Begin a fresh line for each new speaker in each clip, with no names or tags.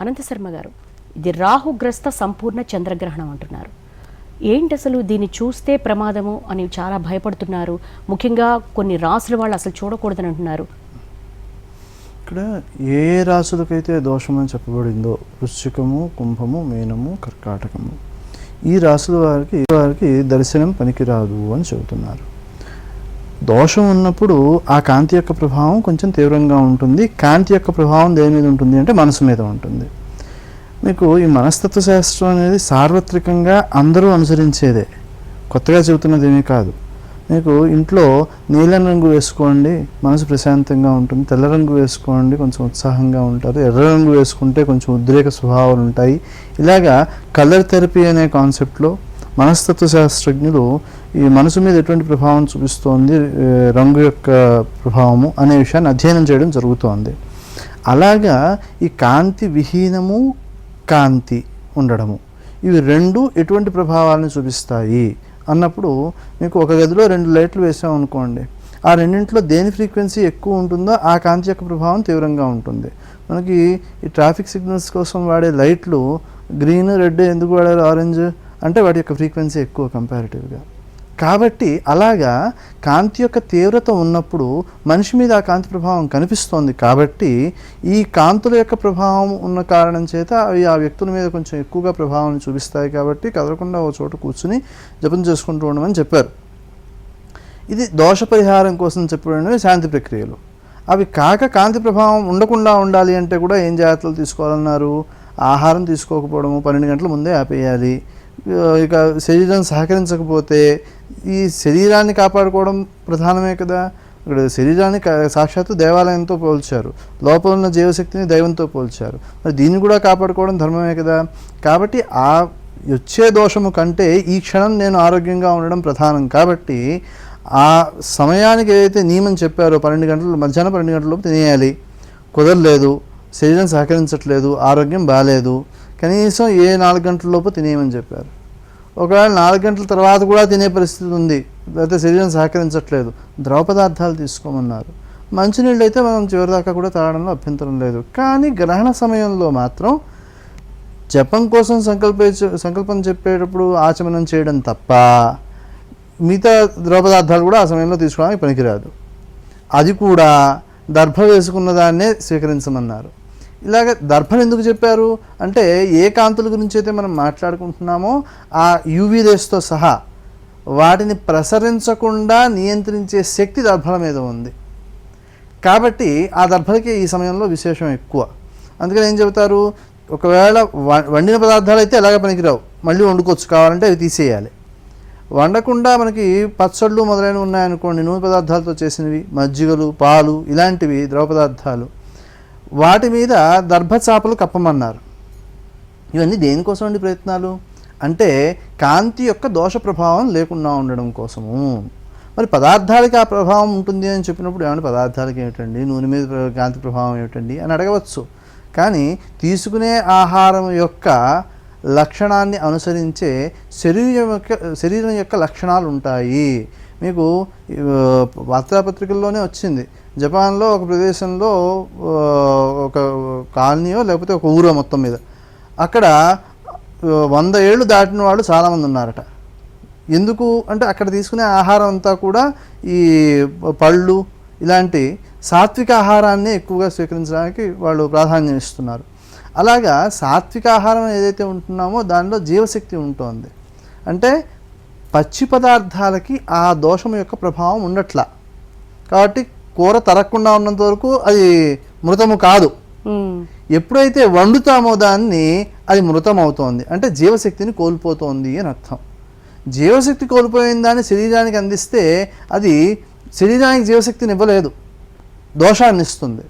అనంత శర్మ గారు ఇది రాహుగ్రస్త సంపూర్ణ చంద్రగ్రహణం అంటున్నారు. ఏంటి అసలు దీన్ని చూస్తే ప్రమాదము అని చాలా భయపడుతున్నారు. ముఖ్యంగా కొన్ని రాసుల వాళ్ళు అసలు చూడకూడదని అంటున్నారు.
ఇక్కడ ఏ రాసులకైతే దోషమని చెప్పబడిందో వృశ్చికము కుంభము మీనము కర్కాటకము ఈ రాసుల వారికి వారికి దర్శనం పనికిరాదు అని చెబుతున్నారు. దోషం ఉన్నప్పుడు ఆ కాంతి యొక్క ప్రభావం కొంచెం తీవ్రంగా ఉంటుంది. కాంతి యొక్క ప్రభావం దేని మీద ఉంటుంది అంటే మనసు మీద ఉంటుంది. మీకు ఈ మనస్తత్వ శాస్త్రం అనేది సార్వత్రికంగా అందరూ అనుసరించేదే. కొత్తగా చెబుతున్నది ఏమీ కాదు. మీకు ఇంట్లో నీలం రంగు వేసుకోండి మనసు ప్రశాంతంగా ఉంటుంది. తెల్ల రంగు వేసుకోండి కొంచెం ఉత్సాహంగా ఉంటారు. ఎర్ర రంగు వేసుకుంటే కొంచెం ఉద్రేక స్వభావాలు ఉంటాయి. ఇలాగా కలర్ థెరపీ అనే కాన్సెప్ట్లో మనస్తత్వ శాస్త్రజ్ఞులు ఈ మనసు మీద ఎటువంటి ప్రభావం చూపిస్తోంది రంగు యొక్క ప్రభావము అనే విషయాన్ని అధ్యయనం చేయడం జరుగుతోంది. అలాగా ఈ కాంతి విహీనము కాంతి ఉండడము ఇవి రెండు ఎటువంటి ప్రభావాలను చూపిస్తాయి అన్నప్పుడు మీకు ఒక గదిలో రెండు లైట్లు వేసాం అనుకోండి ఆ రెండింటిలో దేని ఫ్రీక్వెన్సీ ఎక్కువ ఉంటుందో ఆ కాంతి యొక్క ప్రభావం తీవ్రంగా ఉంటుంది. మనకి ఈ ట్రాఫిక్ సిగ్నల్స్ కోసం వాడే లైట్లు గ్రీన్ రెడ్ ఎందుకు వాడారు? ఆరెంజ్? అంటే వాటి యొక్క ఫ్రీక్వెన్సీ ఎక్కువ కంపారిటివ్గా కాబట్టి అలాగా కాంతి యొక్క తీవ్రత ఉన్నప్పుడు మనిషి మీద ఆ కాంతి ప్రభావం కనిపిస్తోంది కాబట్టి ఈ కాంతుల యొక్క ప్రభావం ఉన్న కారణం చేత అవి ఆ వ్యక్తుల మీద కొంచెం ఎక్కువగా ప్రభావం చూపిస్తాయి కాబట్టి కదలకుండా ఓ చోట కూర్చుని జపం చేసుకుంటూ ఉండమని చెప్పారు. ఇది దోష పరిహారం కోసం చెప్పబడినవి శాంతి ప్రక్రియలు. అవి కాక కాంతి ప్రభావం ఉండకుండా ఉండాలి అంటే కూడా ఏం జాగ్రత్తలు తీసుకోవాలన్నారు? ఆహారం తీసుకోకపోవడము పన్నెండు గంటల ముందే ఆపేయాలి. ఇక శరీరం సహకరించకపోతే ఈ శరీరాన్ని కాపాడుకోవడం ప్రధానమే కదా. ఇక్కడ శరీరాన్ని సాక్షాత్తు దేవాలయంతో పోల్చారు. లోపల ఉన్న జీవశక్తిని దైవంతో పోల్చారు. మరి దీన్ని కూడా కాపాడుకోవడం ధర్మమే కదా. కాబట్టి ఆ వచ్చే దోషము కంటే ఈ క్షణం నేను ఆరోగ్యంగా ఉండడం ప్రధానం. కాబట్టి ఆ సమయానికి ఏదైతే నియమం చెప్పారో పన్నెండు గంటలు మధ్యాహ్నం పన్నెండు గంటలు తినేయాలి. కుదరలేదు. శరీరం సహకరించట్లేదు. ఆరోగ్యం బాగాలేదు కనీసం ఏ నాలుగు గంటల లోపు తినేయమని చెప్పారు. ఒకవేళ నాలుగు గంటల తర్వాత కూడా తినే పరిస్థితి ఉంది లేకపోతే శరీరం సహకరించట్లేదు ద్రవ పదార్థాలు తీసుకోమన్నారు. మంచినీళ్ళు అయితే మనం చివరిదాకా కూడా తాగడంలో అభ్యంతరం లేదు. కానీ గ్రహణ సమయంలో మాత్రం జపం కోసం సంకల్పే సంకల్పం చెప్పేటప్పుడు ఆచమనం చేయడం తప్ప మిగతా ద్రవ పదార్థాలు కూడా ఆ సమయంలో తీసుకోవడానికి పనికిరాదు. అది కూడా దర్భ వేసుకున్న దాన్నే స్వీకరించమన్నారు. ఇలాగ దర్భను ఎందుకు చెప్పారు? అంటే ఏ కాంతుల గురించి అయితే మనం మాట్లాడుకుంటున్నామో ఆ యూవీ రేస్తో సహా వాటిని ప్రసరించకుండా నియంత్రించే శక్తి దర్భల మీద ఉంది. కాబట్టి ఆ దర్భలకి ఈ సమయంలో విశేషం ఎక్కువ. అందుకని ఏం చెబుతారు? ఒకవేళ వండిన పదార్థాలు అయితే ఎలాగ పనికిరావు? మళ్ళీ వండుకోవచ్చు. కావాలంటే అవి తీసేయాలి. వండకుండా మనకి పచ్చళ్ళు మొదలైనవి ఉన్నాయనుకోండి నూనె పదార్థాలతో చేసినవి మజ్జిగలు పాలు ఇలాంటివి ద్రవ పదార్థాలు. వాటి మీద దర్భచాపలు కప్పమన్నారు. ఇవన్నీ దేనికోసం అండి ప్రయత్నాలు? అంటే కాంతి యొక్క దోష ప్రభావం లేకుండా ఉండడం కోసము. మరి పదార్థాలకి ఆ ప్రభావం ఉంటుంది అని చెప్పినప్పుడు ఏమంటే పదార్థాలకి ఏమిటండి? నూనె మీద కాంతి ప్రభావం ఏమిటండి అని అడగవచ్చు. కానీ తీసుకునే ఆహారం యొక్క లక్షణాన్ని అనుసరించే శరీరం యొక్క శరీరం యొక్క లక్షణాలు ఉంటాయి. మీకు వార్తాపత్రికల్లోనే వచ్చింది. జపాన్లో ఒక ప్రదేశంలో ఒక కాలనీయో లేకపోతే ఒక ఊరో మొత్తం మీద. అక్కడ వంద ఏళ్ళు దాటిన వాళ్ళు చాలామంది ఉన్నారట. ఎందుకు? అంటే అక్కడ తీసుకునే ఆహారం అంతా కూడా ఈ పళ్ళు ఇలాంటి సాత్విక ఆహారాన్ని ఎక్కువగా స్వీకరించడానికి వాళ్ళు ప్రాధాన్యం ఇస్తున్నారు. అలాగా సాత్విక ఆహారం ఏదైతే ఉంటున్నామో దానిలో జీవశక్తి ఉంటుంది. అంటే పచ్చి పదార్థాలకి ఆ దోషం యొక్క ప్రభావం ఉండట్లా. కాబట్టి కూర తరగకుండా ఉన్నంత వరకు అది మృతము కాదు. ఎప్పుడైతే వండుతామో దాన్ని అది మృతం అవుతోంది అంటే జీవశక్తిని కోల్పోతోంది అని అర్థం. జీవశక్తి కోల్పోయిన దాన్ని శరీరానికి అందిస్తే అది శరీరానికి జీవశక్తిని ఇవ్వలేదు. దోషాన్ని ఇస్తుంది.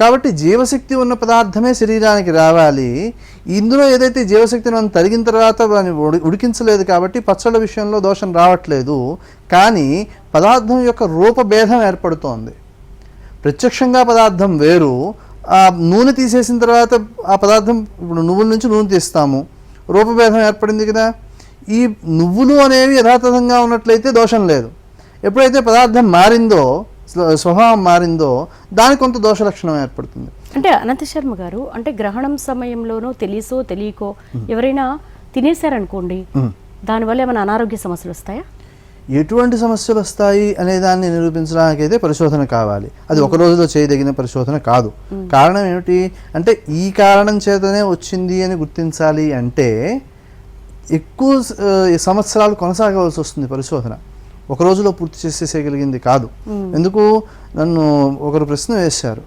కాబట్టి జీవశక్తి ఉన్న పదార్థమే శరీరానికి రావాలి. ఇందులో ఏదైతే జీవశక్తిని మనం తరిగిన తర్వాత దాన్ని ఉడి- ఉడికించలేదు కాబట్టి పచ్చళ్ళ విషయంలో దోషం రావట్లేదు. కానీ పదార్థం యొక్క రూపభేదం ఏర్పడుతోంది. ప్రత్యక్షంగా పదార్థం వేరు. ఆ నూనె తీసేసిన తర్వాత ఆ పదార్థం ఇప్పుడు నువ్వుల నుంచి నూనె తీస్తాము. రూపభేదం ఏర్పడింది కదా. ఈ నువ్వులు అనేవి యథాతథంగా ఉన్నట్లయితే దోషం లేదు. ఎప్పుడైతే పదార్థం మారిందో స్వ- స్వభావం మారిందో దానికి కొంత దోష లక్షణం ఏర్పడుతుంది.
అంటే అనంత శర్మ గారు అంటే గ్రహణం సమయంలోనో తెలిసో తెలియకో ఎవరైనా తినేశారనుకోండి దానివల్ల ఏమైనా అనారోగ్య సమస్యలు వస్తాయా?
ఎటువంటి సమస్యలు వస్తాయి అనే దాన్ని నిరూపించడానికి అయితే పరిశోధన కావాలి. అది ఒక రోజులో చేయదగిన పరిశోధన కాదు. కారణం ఏమిటి? అంటే ఈ కారణం చేతనే వచ్చింది అని గుర్తించాలి అంటే ఎక్కువ సంవత్సరాలు కొనసాగవలసి వస్తుంది పరిశోధన. ఒక రోజులో పూర్తి చేసేసేయగలిగింది కాదు. ఎందుకు? నన్ను ఒకరు ప్రశ్న వేశారు.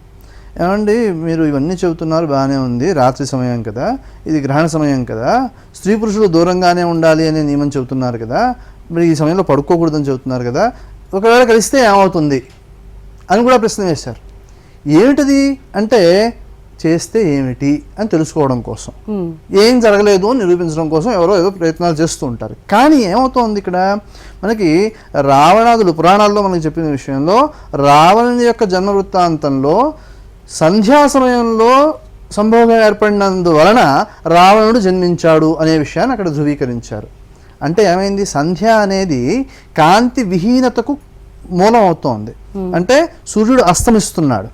ఏమండి మీరు ఇవన్నీ చెబుతున్నారు బాగానే ఉంది రాత్రి సమయం కదా ఇది గ్రహణ సమయం కదా స్త్రీ పురుషులు దూరంగానే ఉండాలి అనే నియమం చెబుతున్నారు కదా మరి ఈ సమయంలో పడుకోకూడదని చెబుతున్నారు కదా ఒకవేళ కలిస్తే ఏమవుతుంది అని కూడా ప్రశ్న వేశారు. ఏమిటది అంటే చేస్తే ఏమిటి అని తెలుసుకోవడం కోసం. ఏం జరగలేదు అని నిరూపించడం కోసం ఎవరో ఏదో ప్రయత్నాలు చేస్తూ ఉంటారు. కానీ ఏమవుతోంది ఇక్కడ? మనకి రావణాదులు పురాణాల్లో మనకి చెప్పిన విషయంలో రావణుని యొక్క జన్మ వృత్తాంతంలో సంధ్యా సమయంలో సంభోగం ఏర్పడినందువలన రావణుడు జన్మించాడు అనే విషయాన్ని అక్కడ ధృవీకరించారు. అంటే ఏమైంది? సంధ్య అనేది కాంతి విహీనతకు మూలం అవుతోంది. అంటే సూర్యుడు అస్తమిస్తున్నాడు.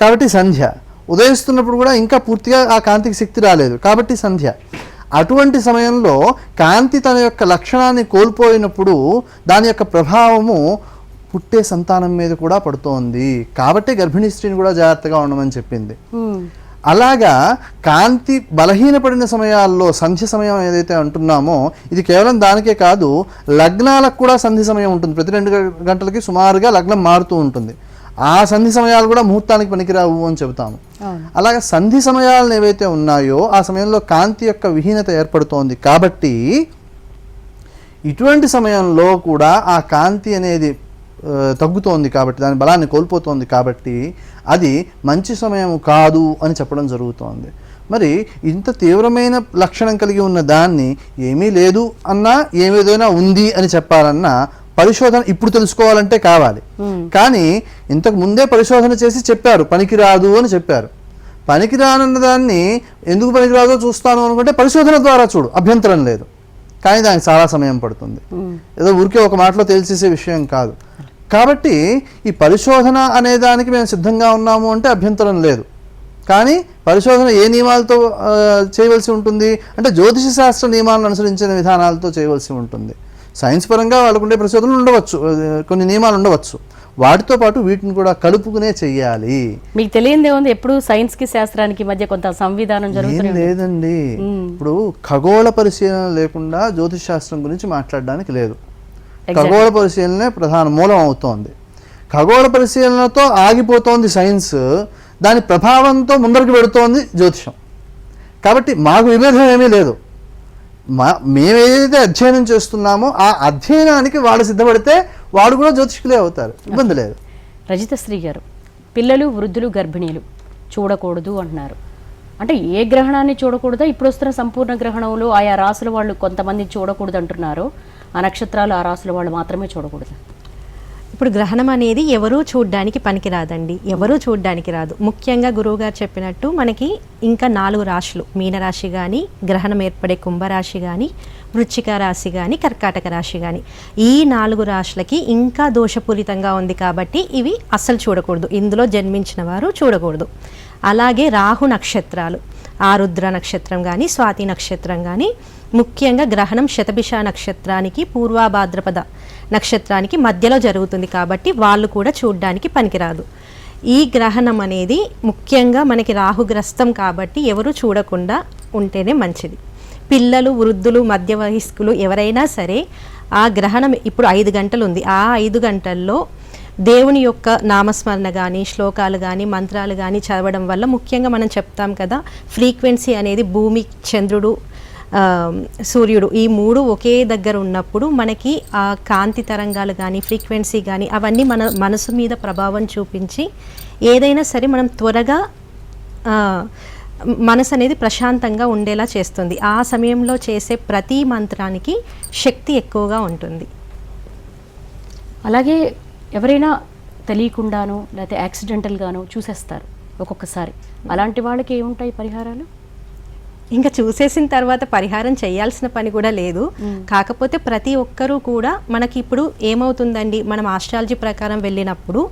కాబట్టి సంధ్య. ఉదయిస్తున్నప్పుడు కూడా ఇంకా పూర్తిగా ఆ కాంతికి శక్తి రాలేదు. కాబట్టి సంధ్య. అటువంటి సమయంలో కాంతి తన యొక్క లక్షణాన్ని కోల్పోయినప్పుడు దాని యొక్క ప్రభావము పుట్టే సంతానం మీద కూడా పడుతోంది. కాబట్టి గర్భిణీ స్త్రీని కూడా జాగ్రత్తగా ఉండమని చెప్పింది.
ఉమ్,
అలాగా కాంతి బలహీనపడిన సమయాల్లో సంధ్య సమయం ఏదైతే అంటున్నామో ఇది కేవలం దానికే కాదు లగ్నాలకు కూడా సంధి సమయం ఉంటుంది. ప్రతి రెండు గంటలకి సుమారుగా లగ్నం మారుతూ ఉంటుంది. ఆ సంధి సమయాలు కూడా ముహూర్తానికి పనికిరావు అని చెబుతాము. అలాగే సంధి సమయాలను ఏవైతే ఉన్నాయో ఆ సమయంలో కాంతి యొక్క విహీనత ఏర్పడుతోంది కాబట్టి ఇటువంటి సమయంలో కూడా ఆ కాంతి అనేది తగ్గుతోంది కాబట్టి దాని బలాన్ని కోల్పోతోంది కాబట్టి అది మంచి సమయం కాదు అని చెప్పడం జరుగుతోంది. మరి ఇంత తీవ్రమైన లక్షణం కలిగి ఉన్న దాన్ని ఏమీ లేదు అన్నా ఏమేదైనా ఉంది అని చెప్పాలన్నా పరిశోధన ఇప్పుడు తెలుసుకోవాలంటే కావాలి. కానీ ఇంతకు ముందే పరిశోధన చేసి చెప్పారు పనికిరాదు అని చెప్పారు. పనికిరానన్న దాన్ని ఎందుకు పనికిరాదో చూస్తాను అనుకుంటే పరిశోధన ద్వారా చూడు అభ్యంతరం లేదు. కానీ దానికి చాలా సమయం పడుతుంది. ఏదో ఊరికే ఒక మాటలో తేల్చేసే విషయం కాదు. కాబట్టి ఈ పరిశోధన అనే దానికి మేము సిద్ధంగా ఉన్నాము అంటే అభ్యంతరం లేదు. కానీ పరిశోధన ఏ నియమాలతో చేయవలసి ఉంటుంది? అంటే జ్యోతిష శాస్త్ర నియమాలను అనుసరించిన విధానాలతో చేయవలసి ఉంటుంది. సైన్స్ పరంగా వాళ్ళకుండే పరిశోధనలు ఉండవచ్చు. కొన్ని నియమాలు ఉండవచ్చు. వాటితో పాటు వీటిని కూడా కలుపుకునే చెయ్యాలి.
మీకు తెలియందే ఉంది ఎప్పుడు సైన్స్కి శాస్త్రానికి మధ్య కొంత సంవిధానం జరుగుతుంది
లేదండి. ఇప్పుడు ఖగోళ పరిశీలన లేకుండా జ్యోతిష్ శాస్త్రం గురించి మాట్లాడడానికి లేదు. ఖగోళ పరిశీలనే ప్రధాన మూలం అవుతోంది. ఖగోళ పరిశీలనతో ఆగిపోతోంది సైన్స్ దాని ప్రభావంతో ముందరికి పెడుతోంది జ్యోతిషం. కాబట్టి మాకు విభేదం ఏమీ లేదు. మా మేము ఏదైతే అధ్యయనం చేస్తున్నామో ఆ అధ్యయనానికి వాడు సిద్ధపడితే వాడు కూడా జ్యోతిష్కులే అవుతారు. ఇబ్బంది లేదు.
రజిత శ్రీ గారు పిల్లలు వృద్ధులు గర్భిణీలు చూడకూడదు అంటున్నారు. అంటే ఏ గ్రహణాన్ని చూడకూడదా? ఇప్పుడు వస్తున్న సంపూర్ణ గ్రహణంలో ఆయా రాసుల వాళ్ళు కొంతమంది చూడకూడదు అంటున్నారు ఆ నక్షత్రాలు ఆ రాసుల వాళ్ళు మాత్రమే చూడకూడదు.
ఇప్పుడు గ్రహణం అనేది ఎవరూ చూడ్డానికి పనికిరాదండి. ఎవరూ చూడ్డానికి రాదు. ముఖ్యంగా గురువుగారు చెప్పినట్టు మనకి ఇంకా నాలుగు రాశులు. మీనరాశి కానీ గ్రహణం ఏర్పడే కుంభరాశి కానీ వృచ్చిక రాశి కానీ కర్కాటక రాశి కానీ ఈ నాలుగు రాశులకి ఇంకా దోషపూరితంగా ఉంది కాబట్టి ఇవి అస్సలు చూడకూడదు. ఇందులో జన్మించిన వారు చూడకూడదు. అలాగే రాహు నక్షత్రాలు ఆరుద్ర నక్షత్రం కానీ స్వాతి నక్షత్రం కానీ ముఖ్యంగా గ్రహణం శతభిష నక్షత్రానికి పూర్వాభాద్రపద నక్షత్రానికి మధ్యలో జరుగుతుంది కాబట్టి వాళ్ళు కూడా చూడడానికి పనికిరాదు. ఈ గ్రహణం అనేది ముఖ్యంగా మనకి రాహుగ్రస్తం కాబట్టి ఎవరు చూడకుండా ఉంటేనే మంచిది. పిల్లలు వృద్ధులు మధ్య వయస్కులు ఎవరైనా సరే ఆ గ్రహణం ఇప్పుడు ఐదు గంటలు ఉంది ఆ ఐదు గంటల్లో దేవుని యొక్క నామస్మరణ కానీ శ్లోకాలు కానీ మంత్రాలు కానీ చదవడం వల్ల ముఖ్యంగా మనం చెప్తాం కదా ఫ్రీక్వెన్సీ అనేది భూమి చంద్రుడు సూర్యుడు ఈ మూడు ఒకే దగ్గర ఉన్నప్పుడు మనకి ఆ కాంతి తరంగాలు కానీ ఫ్రీక్వెన్సీ కానీ అవన్నీ మన మనసు మీద ప్రభావం చూపించి ఏదైనా సరే మనం త్వరగా మనసు అనేది ప్రశాంతంగా ఉండేలా చేస్తుంది. ఆ సమయంలో చేసే ప్రతి మంత్రానికి శక్తి ఎక్కువగా ఉంటుంది.
అలాగే ఎవరైనా తెలియకుండానో లేకపోతే యాక్సిడెంటల్గానో చూసేస్తారు ఒక్కొక్కసారి. అలాంటి వాళ్ళకి ఏముంటాయి పరిహారాలు?
ఇంకా చూసేసిన తర్వాత పరిహారం చేయాల్సిన పని కూడా లేదు. కాకపోతే ప్రతి ఒక్కరూ కూడా మనకి ఇప్పుడు ఏమవుతుందండి? మనం ఆస్ట్రాలజీ ప్రకారం వెళ్ళినప్పుడు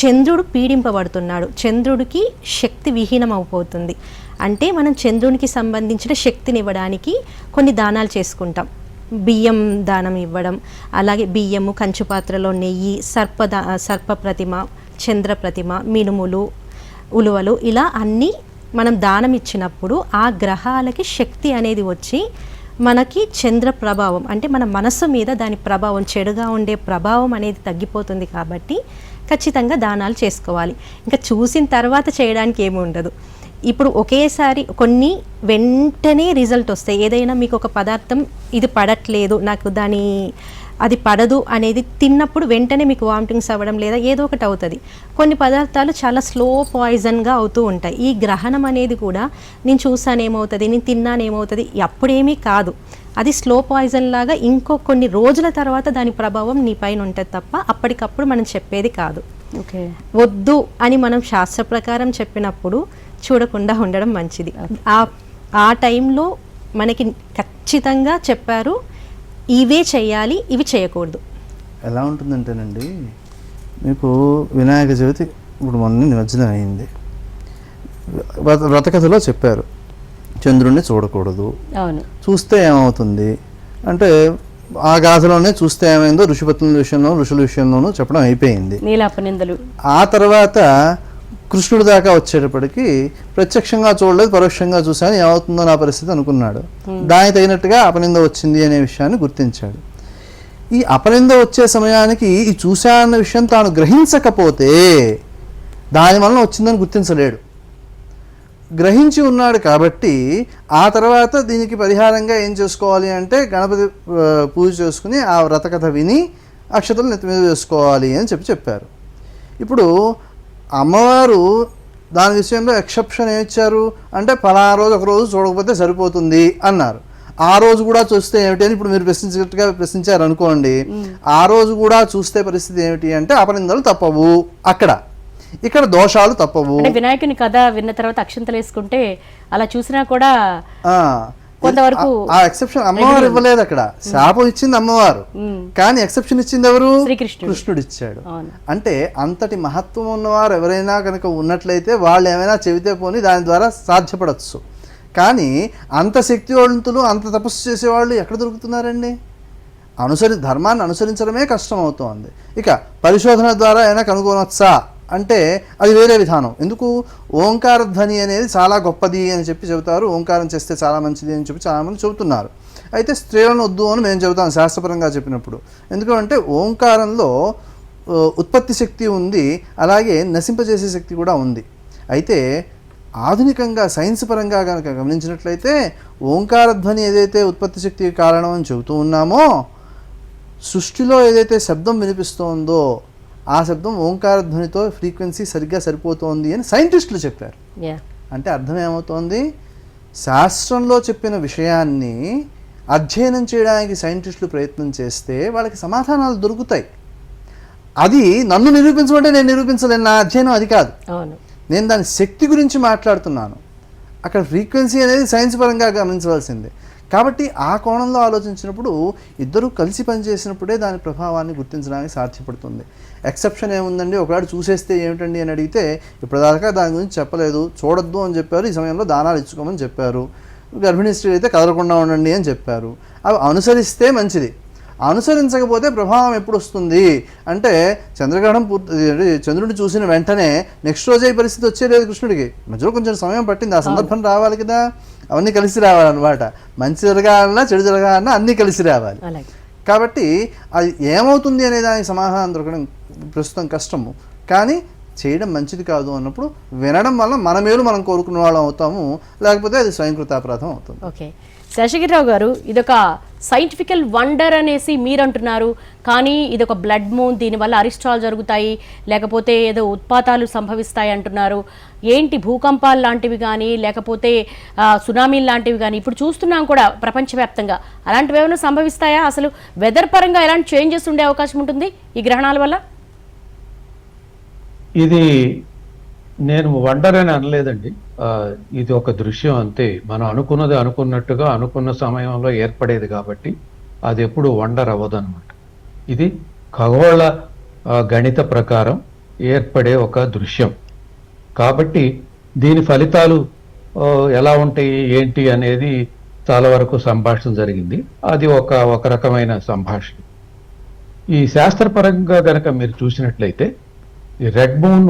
చంద్రుడు పీడింపబడుతున్నాడు. చంద్రుడికి శక్తి విహీనం అయిపోతుంది అంటే మనం చంద్రునికి సంబంధించిన శక్తిని ఇవ్వడానికి కొన్ని దానాలు చేసుకుంటాం. బియ్యం దానం ఇవ్వడం అలాగే బియ్యము కంచు పాత్రలో నెయ్యి సర్ప దా- సర్ప ప్రతిమ చంద్ర ప్రతిమ మినుములు ఉలువలు ఇలా అన్నీ మనం దానం ఇచ్చినప్పుడు ఆ గ్రహాలకి శక్తి అనేది వచ్చి మనకి చంద్ర ప్రభావం అంటే మన మనస్సు మీద దాని ప్రభావం చెడుగా ఉండే ప్రభావం అనేది తగ్గిపోతుంది కాబట్టి ఖచ్చితంగా దానాలు చేసుకోవాలి. ఇంకా చూసిన తర్వాత చేయడానికి ఏమి ఉండదు. ఇప్పుడు ఒకేసారి కొన్ని వెంటనే రిజల్ట్ వస్తాయి. ఏదైనా మీకు ఒక పదార్థం ఇది పడట్లేదు నాకు దాని అది పడదు అనేది తిన్నప్పుడు వెంటనే మీకు వామిటింగ్స్ అవ్వడం లేదా ఏదో ఒకటి అవుతుంది. కొన్ని పదార్థాలు చాలా స్లో పాయిజన్గా అవుతూ ఉంటాయి. ఈ గ్రహణం అనేది కూడా నేను చూసాను ఏమవుతుంది నేను తిన్నాను ఏమవుతుంది అప్పుడేమీ కాదు. అది స్లో పాయిజన్ లాగా ఇంకో కొన్ని రోజుల తర్వాత దాని ప్రభావం నీ పైన ఉంటుంది తప్ప అప్పటికప్పుడు మనం చెప్పేది కాదు.
ఓకే.
వద్దు అని మనం శాస్త్ర ప్రకారం చెప్పినప్పుడు చూడకుండా ఉండడం మంచిది. ఆ ఆ టైంలో మనకి ఖచ్చితంగా చెప్పారు ఇవే చేయాలి ఇవి చేయకూడదు.
ఎలా ఉంటుందంటేనండి మీకు వినాయక చవితి ఇప్పుడు మొన్న నిమజ్జనం అయింది. వ్రత వ్రతకథలో చెప్పారు చంద్రుణ్ణి చూడకూడదు.
అవును.
చూస్తే ఏమవుతుంది? అంటే ఆ గాథలోనే చూస్తే ఏమైందో ఋషిపత్నుల విషయంలో ఋషుల విషయంలోనూ చెప్పడం అయిపోయింది. ఆ తర్వాత కృష్ణుడి దాకా వచ్చేటప్పటికి ప్రత్యక్షంగా చూడలేదు పరోక్షంగా చూశాను ఏమవుతుందో నా పరిస్థితి అనుకున్నాడు. దానికి తగినట్టుగా అపనింద వచ్చింది అనే విషయాన్ని గుర్తించాడు. ఈ అపనింద వచ్చే సమయానికి ఈ చూశాన్న విషయం తాను గ్రహించకపోతే దాని వలన వచ్చిందని గుర్తించలేడు. గ్రహించి ఉన్నాడు కాబట్టి ఆ తర్వాత దీనికి పరిహారంగా ఏం చేసుకోవాలి అంటే గణపతి పూజ చేసుకుని ఆ వ్రతకథ విని అక్షతలు నెత్తి మీద వేసుకోవాలి అని చెప్పి చెప్పారు. ఇప్పుడు అమ్మవారు దాని విషయంలో ఎక్సెప్షన్ ఏమిచ్చారు? అంటే ఫలానా రోజు ఒక రోజు చూడకపోతే సరిపోతుంది అన్నారు. ఆ రోజు కూడా చూస్తే ఏమిటి అని ఇప్పుడు మీరు ప్రశ్నించినట్టుగా ప్రశ్నించారు అనుకోండి ఆ రోజు కూడా చూస్తే పరిస్థితి ఏమిటి అంటే అపనిందలు తప్పవు అక్కడ. ఇక్కడ దోషాలు తప్పవు.
వినాయకుని కథ విన్న తర్వాత అక్షంతలు వేసుకుంటే అలా చూసినా కూడా కొంతవరకు
ఆ ఎక్సెప్షన్ అమ్మవారు ఇవ్వలేదు అక్కడ. శాపం ఇచ్చింది అమ్మవారు. కానీ ఎక్సెప్షన్ ఇచ్చింది ఎవరు? కృష్ణుడు ఇచ్చాడు. అంటే అంతటి మహత్వం ఉన్నవారు ఎవరైనా కనుక ఉన్నట్లయితే వాళ్ళు ఏమైనా చెబితే పోని దాని ద్వారా సాధ్యపడచ్చు. కానీ అంత శక్తివంతులు అంత తపస్సు చేసేవాళ్ళు ఎక్కడ దొరుకుతున్నారండి? అనుసరి ధర్మాన్ని అనుసరించడమే కష్టం అవుతోంది ఇక పరిశోధన ద్వారా అయినా కనుగొనొచ్చా? అంటే అది వేరే విధానం. ఎందుకు? ఓంకార ధ్వని అనేది చాలా గొప్పది అని చెప్పి చెబుతారు. ఓంకారం చేస్తే చాలా మంచిది అని చెప్పి చాలామంది చెబుతున్నారు. అయితే స్త్రీలను వద్దు అని మేము చెబుతాం శాస్త్రపరంగా చెప్పినప్పుడు. ఎందుకంటే ఓంకారంలో ఉత్పత్తి శక్తి ఉంది. అలాగే నశింపజేసే శక్తి కూడా ఉంది. అయితే ఆధునికంగా సైన్స్ పరంగా కనుక గమనించినట్లయితే ఓంకార ధ్వని ఏదైతే ఉత్పత్తి శక్తికి కారణం అని చెబుతూ ఉన్నామో సృష్టిలో ఏదైతే శబ్దం వినిపిస్తోందో ఆ శబ్దం ఓంకార ధ్వనితో ఫ్రీక్వెన్సీ సరిగ్గా సరిపోతోంది అని సైంటిస్టులు చెప్పారు. అంటే అర్థం ఏమవుతోంది? శాస్త్రంలో చెప్పిన విషయాన్ని అధ్యయనం చేయడానికి సైంటిస్టులు ప్రయత్నం చేస్తే వాళ్ళకి సమాధానాలు దొరుకుతాయి. అది నన్ను నిరూపించమంటే నేను నిరూపించలేను నా అధ్యయనం అది కాదు. నేను దాని శక్తి గురించి మాట్లాడుతున్నాను. అక్కడ ఫ్రీక్వెన్సీ అనేది సైన్స్ పరంగా గమనించవలసిందే. కాబట్టి ఆ కోణంలో ఆలోచించినప్పుడు ఇద్దరు కలిసి పనిచేసినప్పుడే దాని ప్రభావాన్ని గుర్తించడానికి సాధ్యపడుతుంది. ఎక్సెప్షన్ ఏముందండి? ఒకవేళ చూసేస్తే ఏమిటండి అని అడిగితే ఇప్పటిదాకా దాని గురించి చెప్పలేదు. చూడొద్దు అని చెప్పారు. ఈ సమయంలో దానాలు ఇచ్చుకోమని చెప్పారు. గర్భిణీ స్త్రీ అయితే కదలకుండా ఉండండి అని చెప్పారు. అవి అనుసరిస్తే మంచిది. అనుసరించకపోతే ప్రభావం ఎప్పుడు వస్తుంది అంటే చంద్రగ్రహణం పూర్తి చంద్రుడిని చూసిన వెంటనే నెక్స్ట్ రోజే పరిస్థితి వచ్చేలేదు కృష్ణుడికి. మధ్యలో కొంచెం సమయం పట్టింది. ఆ సందర్భం రావాలి కదా. అవన్నీ కలిసి రావాలన్నమాట. మంచి జరగాలన్నా చెడు జరగాలన్నా అన్నీ కలిసి రావాలి. కాబట్టి అది ఏమవుతుంది అనే దానికి సమాధానం దొరకడం ప్రస్తుతం కష్టము. కానీ చేయడం మంచిది కాదు అన్నప్పుడు వినడం వల్ల మన మేలు మనం కోరుకునే వాళ్ళం అవుతాము. లేకపోతే అది స్వయంకృతాపరాధం అవుతుంది.
ఓకే. శేషగిరిరావు గారు ఇదొక సైంటిఫికల్ వండర్ అనేసి మీరు అంటున్నారు కానీ ఇదొక బ్లడ్ మూన్ దీనివల్ల అరిష్టాలు జరుగుతాయి. లేకపోతే ఏదో ఉత్పాతాలు సంభవిస్తాయి అంటున్నారు. ఏంటి భూకంపాలు లాంటివి కానీ లేకపోతే సునామీలు లాంటివి కానీ ఇప్పుడు చూస్తున్నాం కూడా ప్రపంచవ్యాప్తంగా. అలాంటివి ఏమైనా సంభవిస్తాయా? అసలు వెదర్ పరంగా ఎలాంటి చేంజెస్ ఉండే అవకాశం ఉంటుంది ఈ గ్రహణాల వల్ల?
ఇది నేను వండర్ అని అనలేదండి. ఇది ఒక దృశ్యం అంతే. మనం అనుకున్నది అనుకున్నట్టుగా అనుకున్న సమయంలో ఏర్పడేది కాబట్టి అది ఎప్పుడు వండర్ అవ్వదన్నమాట. ఇది ఖగోళ గణిత ప్రకారం ఏర్పడే ఒక దృశ్యం. కాబట్టి దీని ఫలితాలు ఎలా ఉంటాయి ఏంటి అనేది చాలా వరకు సంభాషణ జరిగింది. అది ఒక ఒక రకమైన సంభాషణ. ఈ శాస్త్రపరంగా గనక మీరు చూసినట్లయితే ఈ రెడ్ బోన్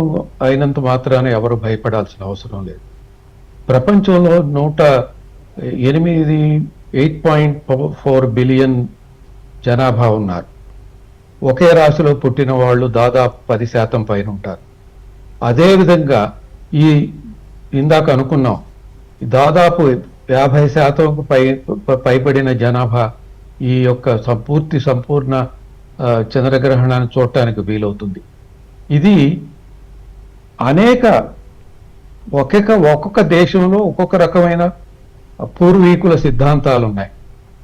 అయినంత మాత్రాన ఎవరు భయపడాల్సిన అవసరం లేదు. ప్రపంచంలో నూట ఎనిమిది ఎయిట్ పాయింట్ ఫోర్ బిలియన్ జనాభా ఉన్నారు. ఒకే రాశిలో పుట్టిన వాళ్ళు దాదాపు పది శాతం పైన ఉంటారు. అదేవిధంగా ఈ ఇందాక అనుకున్నాం దాదాపు యాభై శాతం పై పైబడిన జనాభా ఈ యొక్క సంపూర్తి సంపూర్ణ చంద్రగ్రహణాన్ని చూడటానికి వీలవుతుంది. ఇది అనేక ఒక్కొక్క ఒక్కొక్క దేశంలో ఒక్కొక్క రకమైన పూర్వీకుల సిద్ధాంతాలు ఉన్నాయి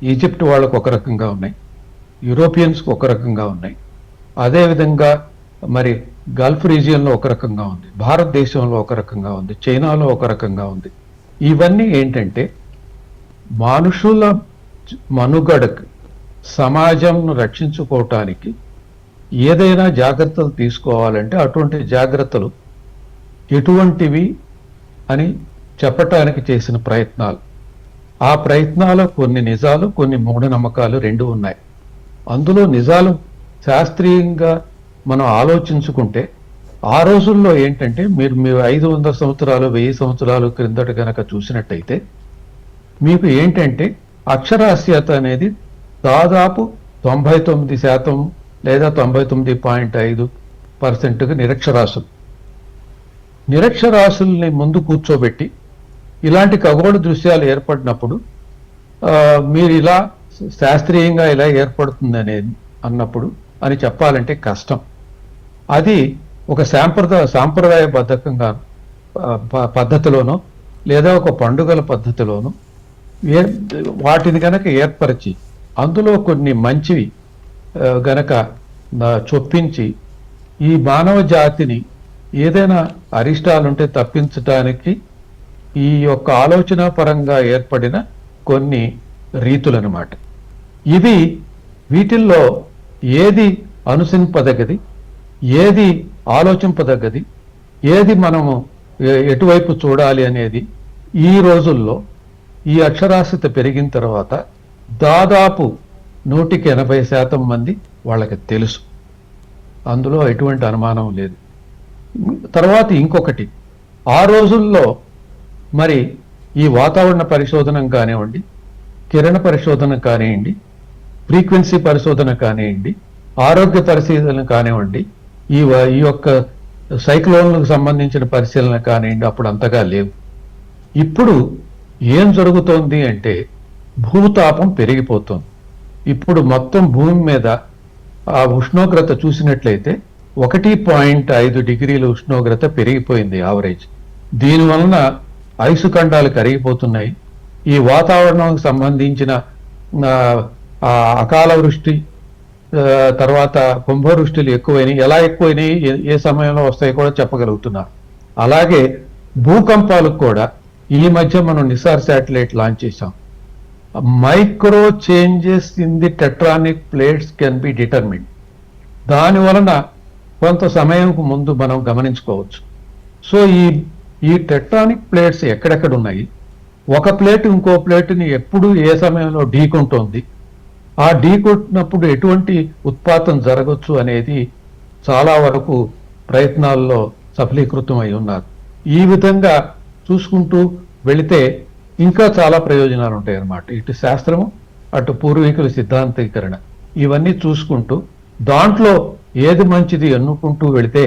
ఈజిప్ట్ వాళ్ళకు ఒక రకంగా ఉన్నాయి. యూరోపియన్స్కి ఒక రకంగా ఉన్నాయి. అదేవిధంగా మరి గల్ఫ్ రీజియన్లో ఒక రకంగా ఉంది. భారతదేశంలో ఒక రకంగా ఉంది. చైనాలో ఒక రకంగా ఉంది. ఇవన్నీ ఏంటంటే మనుషుల మనుగడకు సమాజంను రక్షించుకోవటానికి ఏదైనా జాగ్రత్తలు తీసుకోవాలంటే అటువంటి జాగ్రత్తలు ఎటువంటివి అని చెప్పటానికి చేసిన ప్రయత్నాలు. ఆ ప్రయత్నాల కొన్ని నిజాలు కొన్ని మూఢనమ్మకాలు రెండు ఉన్నాయి. అందులో నిజాలు శాస్త్రీయంగా మనం ఆలోచించుకుంటే ఆ రోజుల్లో ఏంటంటే మీరు మీరు ఐదు వందల సంవత్సరాలు వెయ్యి సంవత్సరాలు క్రిందట గనక చూసినట్టయితే మీకు ఏంటంటే అక్షరాస్యత అనేది దాదాపు తొంభై తొమ్మిది శాతం లేదా తొంభై తొమ్మిది పాయింట్ ఐదు పర్సెంట్గా నిరక్షరాస్యులు. నిరక్షరాస్యుల్ని ముందు కూర్చోబెట్టి ఇలాంటి ఖగోళ దృశ్యాలు ఏర్పడినప్పుడు మీరు ఇలా శాస్త్రీయంగా ఇలా ఏర్పడుతుంది అనేది అన్నప్పుడు అని చెప్పాలంటే కష్టం. అది ఒక సాంప్రదాయ సాంప్రదాయబద్ధకంగా పద్ధతిలోనో లేదా ఒక పండుగల పద్ధతిలోనో ఏ వాటిని కనుక ఏర్పరిచి అందులో కొన్ని మంచివి గనక చొప్పించి ఈ మానవ జాతిని ఏదైనా అరిష్టాలుంటే తప్పించడానికి ఈ యొక్క ఆలోచన పరంగా ఏర్పడిన కొన్ని రీతులన్నమాట ఇవి వీటిల్లో ఏది అనుసరింపదగది ఏది ఆలోచింపదగ్గది ఏది మనము ఎటువైపు చూడాలి అనేది ఈ రోజుల్లో ఈ అక్షరాస్యత పెరిగిన తర్వాత దాదాపు నూటికి ఎనభై శాతం మంది వాళ్ళకి తెలుసు. అందులో ఎటువంటి అనుమానం లేదు. తర్వాత ఇంకొకటి ఆ రోజుల్లో మరి ఈ వాతావరణ పరిశోధన కానివ్వండి కిరణ పరిశోధన కానివ్వండి ఫ్రీక్వెన్సీ పరిశోధన కానివ్వండి ఆరోగ్య పరిశీలన కానివ్వండి ఈ వ- ఈ యొక్క సైక్లోన్లకు సంబంధించిన పరిశీలన కానివ్వండి అప్పుడు అంతగా లేవు. ఇప్పుడు ఏం జరుగుతోంది అంటే భూతాపం పెరిగిపోతుంది. ఇప్పుడు మొత్తం భూమి మీద ఆ ఉష్ణోగ్రత చూసినట్లయితే ఒకటి పాయింట్ ఐదు డిగ్రీల ఉష్ణోగ్రత పెరిగిపోయింది యావరేజ్ దీనివలన ఐసు ఖండాలు కరిగిపోతున్నాయి. ఈ వాతావరణానికి సంబంధించిన అకాల వృష్టి తర్వాత కుంభవృష్టిలు ఎక్కువైనాయి. ఎలా ఎక్కువైనాయి? ఏ- ఏ సమయంలో వస్తాయో కూడా చెప్పగలుగుతున్నారు అలాగే భూకంపాలకు కూడా ఈ మధ్య మనం నిసార్ శాటిలైట్ లాంచ్ చేశాం. Micro changes in the tectonic plates can be determine దాని వలన కొంత సమయంకు ముందు మనం గమనించుకోవచ్చు. సో ఈ ఈ టెట్రానిక్ ప్లేట్స్ ఎక్కడెక్కడ ఉన్నాయి? ఒక ప్లేట్ ఇంకో ప్లేట్ని ఎప్పుడు ఏ సమయంలో ఢీకొంటోంది? ఆ ఢీకొట్టినప్పుడు ఎటువంటి ఉత్పాతం జరగచ్చు అనేది చాలా వరకు ప్రయత్నాల్లో సఫలీకృతం అయి ఉన్నారు. ఈ విధంగా చూసుకుంటూ వెళితే ఇంకా చాలా ప్రయోజనాలు ఉంటాయి అన్నమాట. ఇటు శాస్త్రము అటు పూర్వీకుల సిద్ధాంతీకరణ. ఇవన్నీ చూసుకుంటూ దాంట్లో ఏది మంచిది ఎన్నుకుంటూ వెళితే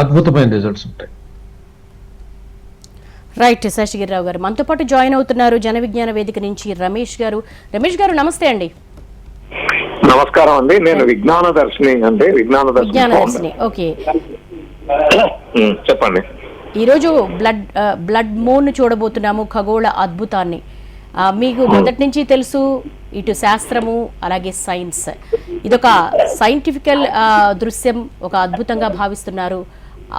అద్భుతమైన రిజల్ట్స్ ఉంటాయి.
రైట్ శేషగిరిరావు గారు. మనతో పాటు జాయిన్ అవుతున్నారు జన విజ్ఞాన వేదిక నుంచి రమేష్ గారు. రమేష్ గారు నమస్తే అండి.
నమస్కారం అండి. నేను విజ్ఞాన దర్శిని అండి విజ్ఞాన దర్శిని
ఓకే.
చెప్పండి.
ఈరోజు బ్లడ్ బ్లడ్ మూన్ చూడబోతున్నాము ఖగోళ అద్భుతాన్ని. మీకు మొదటి నుంచి తెలుసు ఇటు శాస్త్రము అలాగే సైన్స్. ఇదొక సైంటిఫికల్ దృశ్యం ఒక అద్భుతంగా భావిస్తున్నారు.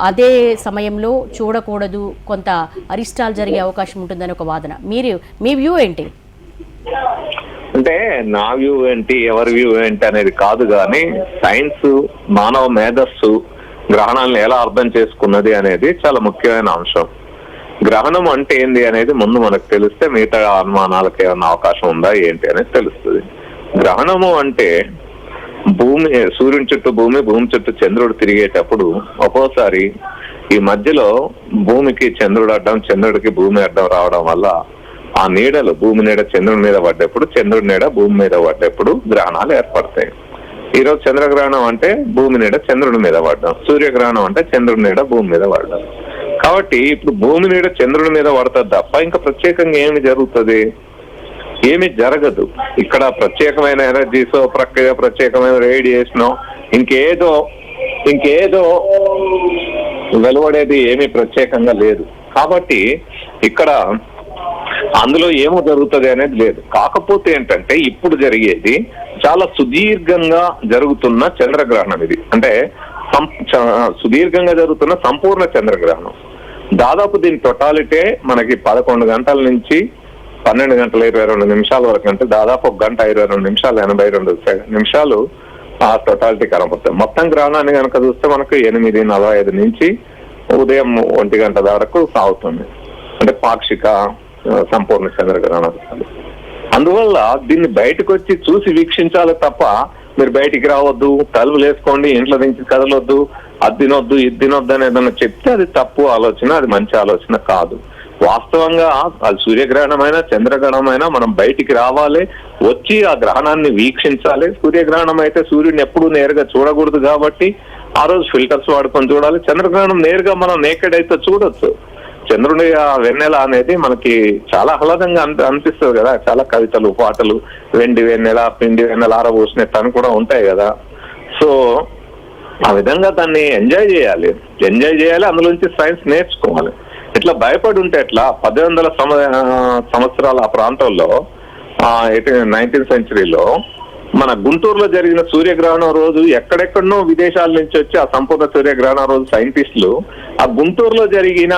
అదే సమయంలో చూడకూడదు కొంత అరిష్టాలు జరిగే అవకాశం ఉంటుందని ఒక వాదన. మీరు మీ వ్యూ ఏంటి?
అంటే నా వ్యూ ఏంటి ఎవరి వ్యూ ఏంటి అనేది కాదు కానీ సైన్స్ మానవ మేధస్సు గ్రహణాలను ఎలా అర్థం చేసుకున్నది అనేది చాలా ముఖ్యమైన అంశం. గ్రహణం అంటే ఏంది అనేది ముందు మనకు తెలిస్తే మిగతా అనుమానాలకు ఏమైనా అవకాశం ఉందా ఏంటి అనేది తెలుస్తుంది. గ్రహణము అంటే భూమి సూర్యుని చుట్టూ భూమి భూమి చుట్టూ చంద్రుడు తిరిగేటప్పుడు ఒక్కోసారి ఈ మధ్యలో భూమికి చంద్రుడు అడ్డం చంద్రుడికి భూమి అడ్డం రావడం వల్ల ఆ నీడలు భూమి నీడ చంద్రుడి మీద పడ్డప్పుడు చంద్రుడి నీడ భూమి మీద పడ్డప్పుడు గ్రహణాలు ఏర్పడతాయి. ఈరోజు చంద్రగ్రహణం అంటే భూమి నీడ చంద్రుడి మీద పడ్డాం. సూర్యగ్రహణం అంటే చంద్రుడి నీడ భూమి మీద పడ్డాం. కాబట్టి ఇప్పుడు భూమి నీడ చంద్రుడి మీద పడుతుంది తప్ప ఇంకా ప్రత్యేకంగా ఏమి జరుగుతుంది? ఏమి జరగదు. ఇక్కడ ప్రత్యేకమైన ఎనర్జీస్ ప్రక్రియ ప్రత్యేకమైన రేడియేషన్ ఇంకేదో ఇంకేదో వెలువడేది ఏమీ ప్రత్యేకంగా లేదు. కాబట్టి ఇక్కడ అందులో ఏమో జరుగుతుంది అనేది లేదు. కాకపోతే ఏంటంటే ఇప్పుడు జరిగేది చాలా సుదీర్ఘంగా జరుగుతున్న చంద్రగ్రహణం ఇది. అంటే సుదీర్ఘంగా జరుగుతున్న సంపూర్ణ చంద్రగ్రహణం. దాదాపు దీని టొటాలిటీ మనకి పదకొండు గంటల నుంచి పన్నెండు గంటల ఇరవై రెండు నిమిషాల వరకు అంటే దాదాపు ఒక గంట ఇరవై రెండు నిమిషాలు ఎనభై రెండు నిమిషాలు ఆ టొటాలిటీ కనపడతాయి మొత్తం గ్రహణాన్ని కనుక చూస్తే మనకు ఎనిమిది నలభై ఐదు నుంచి ఉదయం ఒంటి గంట వరకు సాగుతుంది. అంటే పాక్షిక సంపూర్ణ చంద్రగ్రహణం. అందువల్ల దీన్ని బయటకు వచ్చి చూసి వీక్షించాలి తప్ప మీరు బయటికి రావద్దు తలుపులు వేసుకోండి ఇంట్లో నుంచి కదలొద్దు అది తినొద్దు ఇది తినొద్దు అని ఏదన్నా చెప్తే అది తప్పు ఆలోచన అది మంచి ఆలోచన కాదు. వాస్తవంగా అది సూర్యగ్రహణమైనా చంద్రగ్రహణమైనా మనం బయటికి రావాలి వచ్చి ఆ గ్రహణాన్ని వీక్షించాలి. సూర్యగ్రహణం అయితే సూర్యుని ఎప్పుడూ నేరుగా చూడకూడదు కాబట్టి ఆ రోజు ఫిల్టర్స్ వాడుకొని చూడాలి. చంద్రగ్రహణం నేరుగా మనం నేకెడ్ అయితే చూడొచ్చు. చంద్రుడి ఆ వెన్నెల అనేది మనకి చాలా ఆహ్లాదంగా అనిపిస్తుంది కదా. చాలా కవితలు పాటలు వెండి వెన్నెల పిండి వెన్నెల ఆరబోసినట్టు అని కూడా ఉంటాయి కదా. సో ఆ విధంగా దాన్ని ఎంజాయ్ చేయాలి. ఎంజాయ్ చేయాలి అందులోంచి సైన్స్ నేర్చుకోవాలి. ఇట్లా భయపడి ఉంటే ఎట్లా? పద్దెనిమిది వందల సంవత్సరాల ఆ ప్రాంతంలో నైన్టీన్త్ సెంచరీలో మన గుంటూరులో జరిగిన సూర్యగ్రహణం రోజు ఎక్కడెక్కడనో విదేశాల నుంచి వచ్చి ఆ సంపూర్ణ సూర్యగ్రహణం రోజు సైంటిస్టులు ఆ గుంటూరులో జరిగిన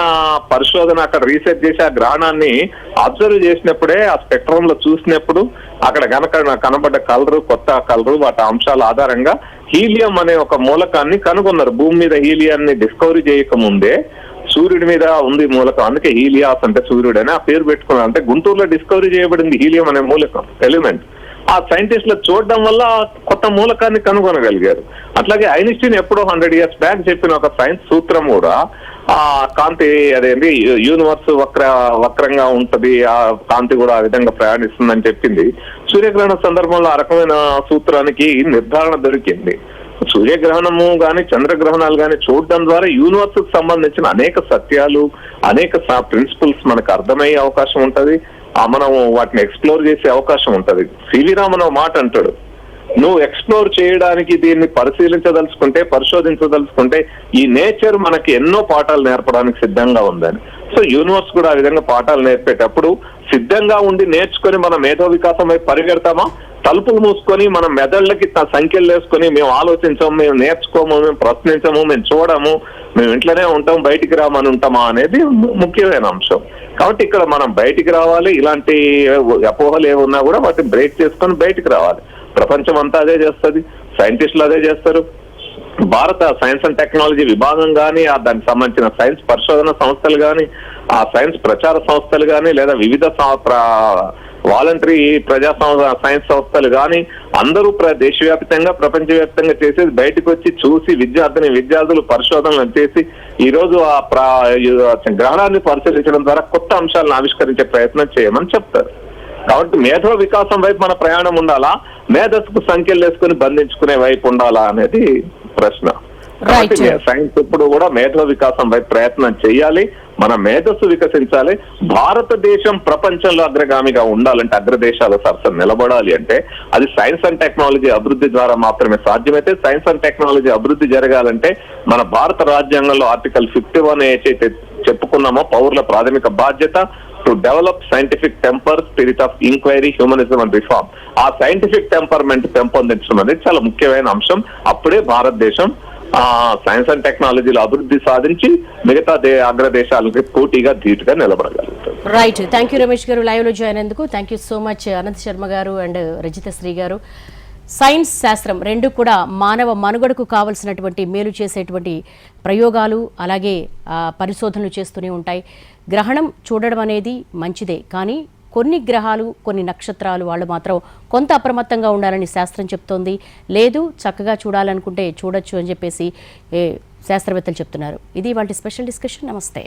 పరిశోధన అక్కడ రీసెర్చ్ చేసి ఆ గ్రహణాన్ని అబ్జర్వ్ చేసినప్పుడే ఆ స్పెక్ట్రమ్లో చూసినప్పుడు అక్కడ కనుక కనబడ్డ కలరు కొత్త కలరు వాటి అంశాల ఆధారంగా హీలియం అనే ఒక మూలకాన్ని కనుగొన్నారు. భూమి మీద హీలియాన్ని డిస్కవరీ చేయక ముందే సూర్యుడి మీద ఉంది మూలకం. అందుకే హీలియాస్ అంటే సూర్యుడు అని ఆ పేరు పెట్టుకున్నారు. అంటే గుంటూరులో డిస్కవరీ చేయబడింది హీలియం అనే మూలకం. ఎలిమెంట్. ఆ సైంటిస్టులు చూడడం వల్ల కొత్త మూలకాన్ని కనుగొనగలిగారు. అట్లాగే ఐన్స్టీన్ ఎప్పుడో హండ్రెడ్ ఇయర్స్ బ్యాక్ చెప్పిన ఒక సైన్స్ సూత్రం కూడా ఆ కాంతి అదేంటి యూనివర్స్ వక్ర వక్రంగా ఉంటది ఆ కాంతి కూడా ఆ విధంగా ప్రయాణిస్తుందని చెప్పింది. సూర్యగ్రహణ సందర్భంలో ఆ రకమైన సూత్రానికి నిర్ధారణ దొరికింది. సూర్యగ్రహణము గాని చంద్రగ్రహణాలు గాని చూడడం ద్వారా యూనివర్స్కు సంబంధించిన అనేక సత్యాలు అనేక ప్రిన్సిపల్స్ మనకు అర్థమయ్యే అవకాశం ఉంటది. మనం వాటిని ఎక్స్ప్లోర్ చేసే అవకాశం ఉంటది. సివి రామన్ మాట అంటాడు. నువ్వు ఎక్స్ప్లోర్ చేయడానికి దీన్ని పరిశీలించదలుచుకుంటే పరిశోధించదలుచుకుంటే ఈ నేచర్ మనకి ఎన్నో పాఠాలు నేర్పడానికి సిద్ధంగా ఉందని. సో యూనివర్స్ కూడా ఆ విధంగా పాఠాలు నేర్పేటప్పుడు సిద్ధంగా ఉండి నేర్చుకొని మన మేధో వికాసం వైపు పరిగెడతామా? తలుపులు మూసుకొని మన మెదళ్ళకి త- సంఖ్యలు వేసుకొని మేము ఆలోచించము మేము నేర్చుకోము మేము ప్రశ్నించము మేము చూడము మేము ఇంట్లోనే ఉంటాం బయటికి రామని ఉంటామా అనేది ముఖ్యమైన అంశం. కాబట్టి ఇక్కడ మనం బయటికి రావాలి ఇలాంటి అపోహలు ఏమున్నా కూడా వాటిని బ్రేక్ చేసుకొని బయటికి రావాలి. ప్రపంచం అంతా అదే చేస్తుంది సైంటిస్టులు అదే చేస్తారు. భారత సైన్స్ అండ్ టెక్నాలజీ విభాగం కానీ ఆ దానికి సంబంధించిన సైన్స్ పరిశోధన సంస్థలు కానీ ఆ సైన్స్ ప్రచార సంస్థలు కానీ లేదా వివిధ వాలంటరీ ప్రజా సైన్స్ సంస్థలు కానీ అందరూ ప్ర దేశవ్యాప్తంగా ప్రపంచవ్యాప్తంగా చేసేది బయటకు వచ్చి చూసి విద్యార్థిని విద్యార్థులు పరిశోధనలు చేసి ఈ రోజు ఆ గ్రహణాన్ని పరిశీలించడం ద్వారా కొత్త అంశాలను ఆవిష్కరించే ప్రయత్నం చేయమని చెప్తారు. కాబట్టి మేధో వికాసం వైపు మన ప్రయాణం ఉండాలా? మేధస్సుకు సంఖ్యలు వేసుకుని బంధించుకునే వైపు ఉండాలా అనేది ప్రశ్న. కాబట్టి. సైన్స్ ఇప్పుడు కూడా మేధో వికాసం వైపు ప్రయత్నం చేయాలి. మన మేధస్సు వికసించాలి. భారతదేశం ప్రపంచంలో అగ్రగామిగా ఉండాలంటే అగ్రదేశాల సరసన నిలబడాలి అంటే అది సైన్స్ అండ్ టెక్నాలజీ అభివృద్ధి ద్వారా మాత్రమే సాధ్యమైతే సైన్స్ అండ్ టెక్నాలజీ అభివృద్ధి జరగాలంటే మన భారత రాజ్యాంగంలో ఆర్టికల్ ఫిఫ్టీ వన్ ఏదైతే చెప్పుకున్నామో పౌరుల ప్రాథమిక బాధ్యత to develop scientific temper spirit of inquiry humanism and reform ఆ సైంటిఫిక్ టెంపర్మెంట్ పెంపొందించడం అనేది చాలా ముఖ్యమైన అంశం. అప్పుడే భారతదేశం సైన్స్ అండ్ టెక్నాలజీలో అభివృద్ధి సాధించి మిగతా అగ్ర దేశాలకి పోటీగా ధీటుగా నిలబడగలుగుతుంది.
రైట్ థ్యాంక్ యూ రమేష్ గారు. లైవ్లో జాయిన్ అయ్యేందుకు thank you so much Anant Sharma గారు అండ్ రజిత శ్రీ గారు. సైన్స్ శాస్త్రం రెండు కూడా మానవ మనుగడకు కావలసినటువంటి మేలు చేసేటువంటి ప్రయోగాలు అలాగే పరిశోధనలు చేస్తూనే ఉంటాయి. గ్రహణం చూడడం అనేది మంచిదే కానీ కొన్ని గ్రహాలు కొన్ని నక్షత్రాలు వాళ్ళు మాత్రం కొంత అప్రమత్తంగా ఉండాలని శాస్త్రం చెప్తోంది. లేదు చక్కగా చూడాలనుకుంటే చూడొచ్చు అని చెప్పేసి శాస్త్రవేత్తలు చెప్తున్నారు. ఇది వాటి స్పెషల్ డిస్కషన్ నమస్తే.